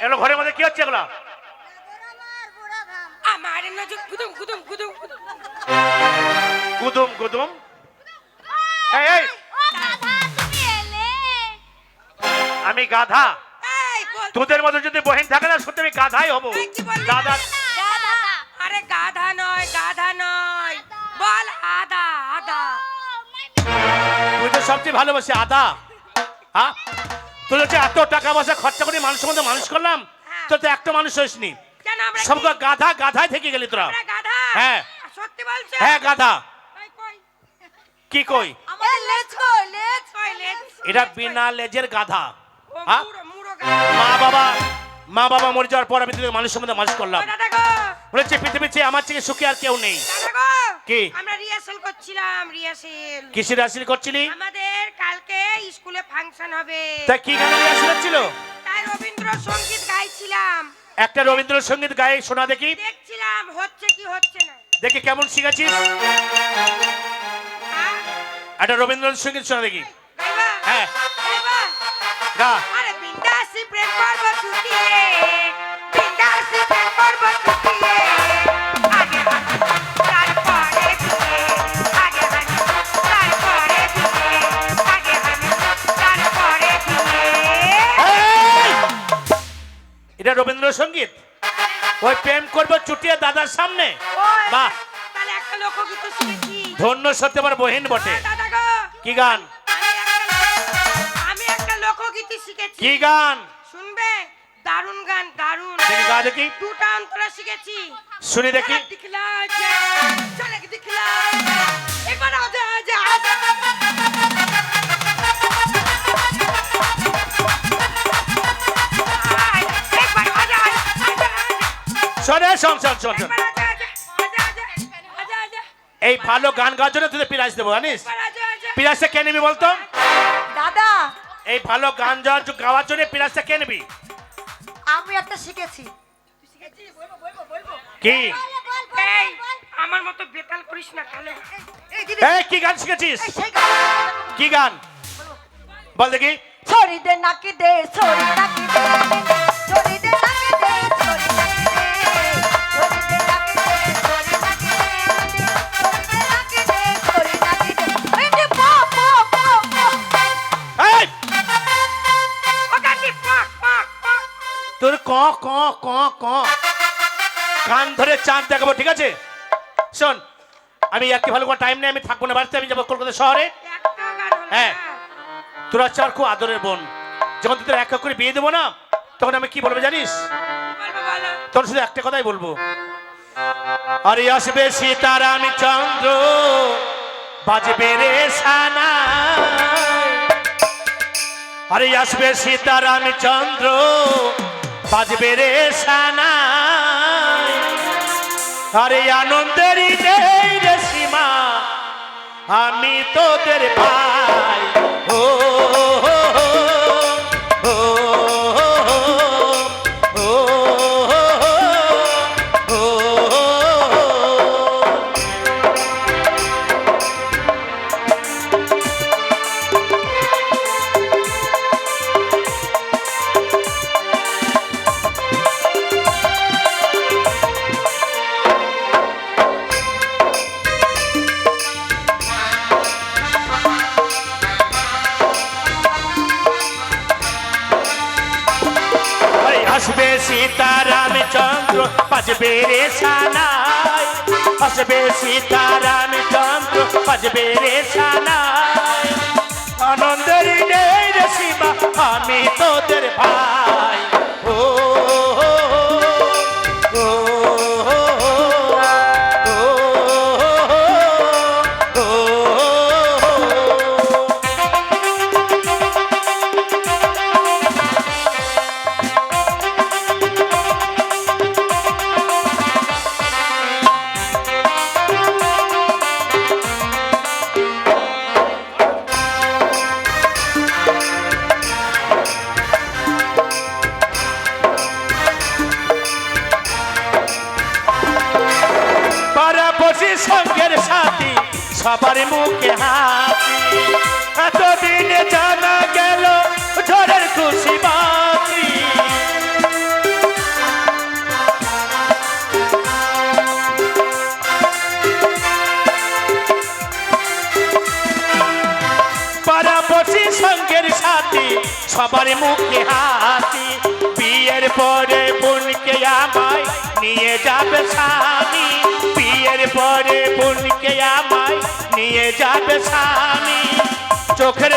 এগুলো ঘরের মধ্যে কি হচ্ছে এগুলো? আমার নজর গুদুম গুদুম গুদুম গুদুম। গুদুম গুদুম। এই এই। আমি গাধা? তোদের মতো যদি বহিন থাকে না সত্যি আমি গাধাই হব। কি আরে গাধা নয় গাধা নয়। বল আদা আদা। তুই তো সবচেয়ে ভালোবাসি আদা। হ্যাঁ? তুই হচ্ছে এত টাকা পয়সা মানুষের মধ্যে মানুষ করলাম? হ্যাঁ। তোর তো একটা মানুষ হইসনি কেন সব গাধা গাধাই থেকে গেলি তোরা। হ্যাঁ। সত্যি বলছো? হ্যাঁ গাধা। কি কই? এটা বিনা লেজের গাধা। মা বাবা মা বাবা মরে যাওয়ার পর আমি তোদের মানুষের মধ্যে মানুষ করলাম। হচ্ছে পৃথিবীর চেয়ে আমার থেকে সুখী আর কেউ নেই। দাদা কি? আমরা রিহার্সাল করছিলাম রিহার্সাল কিসের হাসিল করছিলি? আমাদের কালকে স্কুলে ফাংশন হবে। তা কি গান হাসিল ছিল রবীন্দ্রসঙ্গীত গাইছিলাম। একটা রবীন্দ্রসঙ্গীত গায়ে শোনা দেখি। দেখছিলাম হচ্ছে কি হচ্ছে না। দেখি কেমন শিখেছিস? হ্যাঁ? একটা রবীন্দ্রসঙ্গীত শোনা দেখি। হ্যাঁ। গা। আরে বিন্দাসি প্রেম করব ছুটিয়ে এটা সংগীত? ওই প্রেম করব চুটিয়া দাদার সামনে। বাহ। ধন্য সত্যি আমার বহিন বটে। হ্যাঁ, কি গান? আমি আমি একটা লোকগীতি শিখেছি। কি গান? শুনবে? দারুণ গান দারুণ। দেখি গা দেখি। দুটা অন্তরা শিখেছি। শুনি দেখি। শোনে শোন শোন শোন। এই ভালো গান গাওয়ার জন্য তুই প্রাইজ দেবো জানিস? প্রাইজটা কে নিবি বলতো? দাদা। এই ভালো গান যাওয়ার জ- গাওয়ার জন্য প্রাইজটা কে নিবি? আমি একটা শিখেছি। কি? আমার মতো বেতাল করিস না তাহলে। এই কি গান শিখেছিস? কি গান? বল দেখি। ছড়ি দে নাকি দে ছড়ি নাকি দে। ক ক ক। কান ধরে চাঁদ দেখাবো, ঠিক আছে? শোন, আমি কি ভালো করে টাইম নেই, আমি থাকব না বাড়িতে, আমি যাব কলকাতা শহরে। একটা হ্যাঁ। তোরা আমার খুব আদরের বোন। যখন তোদের এক করে বিয়ে দেবো না, তখন আমি কি বলব জানিস? তোর শুধু একটা কথাই বলব। আরে আসবে সীতারাম চন্দ্র, বাজবে রে সানা। আরে আসবে সীতারাম চন্দ্র বাজবে রে সানা। আরে আনন্দেরই নেই রে সীমা আমি তোদের ভাই। ও। আসবে সীতারাম চন্দ্র বাজবে রে সানাই আসবে সীতারামচন্দ্র বাজবে রে সানাই আনন্দের রে সীমা, আমি তোদের ভাই। বসি সঙ্গের সাথী, সবার মুখে হাসি। এতদিনে জানা গেল ঝড়ের খুশি বাতি। পাড়া সঙ্গের সাথী, সবার মুখে হাসি। বিয়ের পরে বোনকে আমায় নিয়ে যাবে স্বামী। পরে বোনকে আমায় নিয়ে যাবে স্বামী। চোখের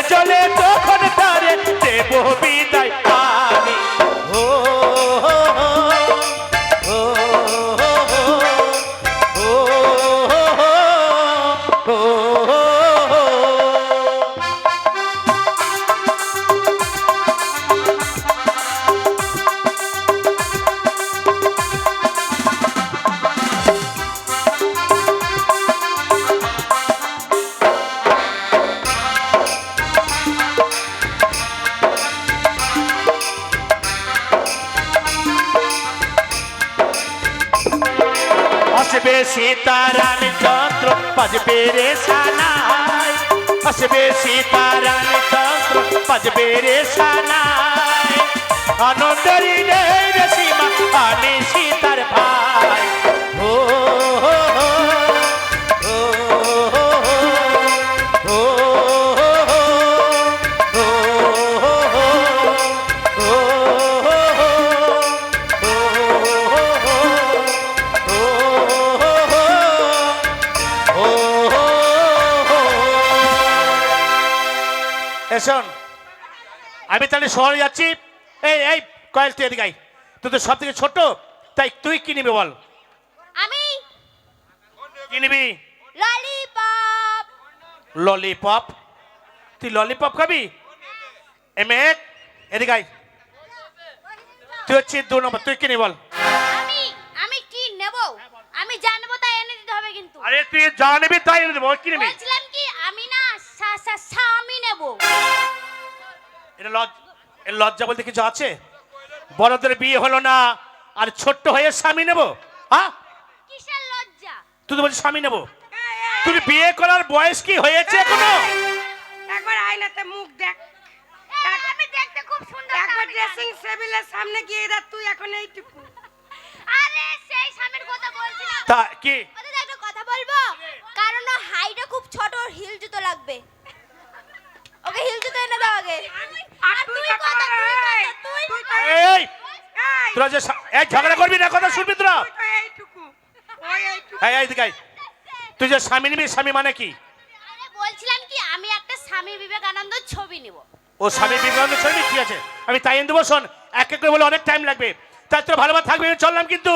সীতারাম চন্দ্র বাজবে রে সানাই। আসবে সীতারাম চন্দ্র বাজবে রে সানায় আনন্দের রে সীমা আমি শোন আমি তাহলে শহরে যাচ্ছি। এই এই কয়েল তুই এদিকে। তুই তো সব থেকে ছোট তাই তুই কি নিবি বল? আমি কি নিবি? ললিপপ। ললিপপ? তুই ললিপপ খাবি? এমে এদিকে আয়। তুই হচ্ছে দু নম্বর তুই কি নিবি বল? আমি আমি কি নেব? আমি জানব তাই এনে দিতে হবে কিন্তু। আরে তুই যা নিবি তাই এনে দেবো কি নিবি? এটা লজ্জা বলতে কিছু আছে? বড়দের বিয়ে হলো না আর ছোট্ট হয়ে স্বামী নেব? হ্যাঁ? লজ্জা? তুই তো বলছিস স্বামী নেব। তুই বিয়ে করার বয়স কি হয়েছে এখনও? একবার আয়নাতে মুখ দেখ। এই, আমি দেখতে খুব সুন্দর একবার ড্রেসিং টেবিলের সামনে গিয়ে দেখ তুই এখন এইটুকু আরে সেই স্বামীর কথা বলছি না তা কি? ওদের একটা কথা বলব? কারণ হাইটা খুব ছোট হিল জুতো লাগবে। ওকে হিল জুতো এনে দাও আগে। আর আর তুই তুই কথা কথা তুই এই, তোরা যে এই ঝগড়া করবি না কথা শুনবি তোরা? তুই এই এই যে স্বামী নিবি স্বামী মানে কি? বলছিলাম কি আমি একটা স্বামী বিবেকানন্দ ছবি নিব। ও স্বামী বিবেকানন্দ ছবি? ঠিক আছে। আমি তাই দেবো শোন এক এক করে বলে অনেক টাইম লাগবে। তাই তোর ভালোভাবে থাকবি চললাম কিন্তু।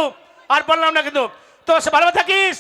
আর বললাম না কিন্তু। তো সে ভালোভাবে থাকিস?